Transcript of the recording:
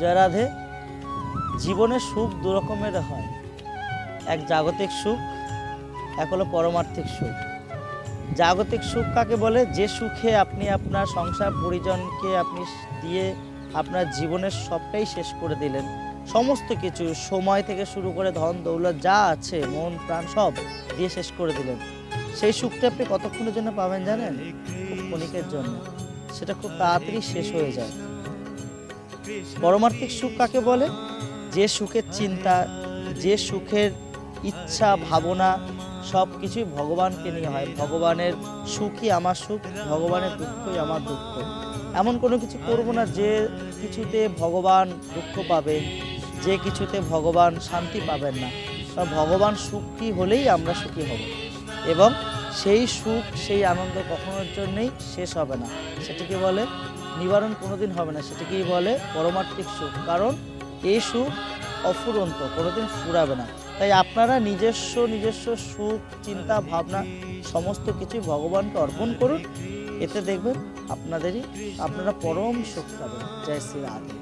জয় রাধে। জীবনে সুখ দু রকমের হয়। এক জাগতিক সুখ, এক হলো পরমার্থিক সুখ। জাগতিক সুখ কাকে বলে? যে সুখে আপনি আপনার সংসার পরিজনকে আপনি দিয়ে আপনার জীবনের সবটাই শেষ করে দিলেন। সমস্ত কিছু, সময় থেকে শুরু করে ধন, দৌলত যা আছে, মন, প্রাণ সব দিয়ে শেষ করে দিলেন। সেই সুখটা আপনি কতক্ষণের জন্য পাবেন জানেন? ক্ষণিকের জন্য। সেটা খুব তাড়াতাড়ি শেষ হয়ে যায়। পরমার্থিক সুখ কাকে বলে? যে সুখের চিন্তা, যে সুখের ইচ্ছা, ভাবনা সব কিছুই ভগবানকে নিয়ে হয়। ভগবানের সুখই আমার সুখ, ভগবানের দুঃখই আমার দুঃখ। এমন কোনো কিছু করব না, যে কিছুতে ভগবান দুঃখ পাবেন যে কিছুতে ভগবান শান্তি পাবেন না। বা ভগবান সুখী হলেই আমরা সুখী হব। এবং সেই সুখ, সেই আনন্দ কখনোর জন্যেই শেষ হবে না। সেটিকে বলে নিবারণ কোনোদিন হবে না, সেটাকেই বলে পরমার্থিক সুখ। কারণ এই সুখ অফুরন্ত, কোনোদিন ফুরাবে না। তাই আপনারা নিজস্ব নিজস্ব সুখ, চিন্তা, ভাবনা, সমস্ত কিছু ভগবানকে অর্পণ করুন। এতে দেখবেন আপনাদেরই, আপনারা পরম সুখ পাবেন জয় শ্রী রাধে।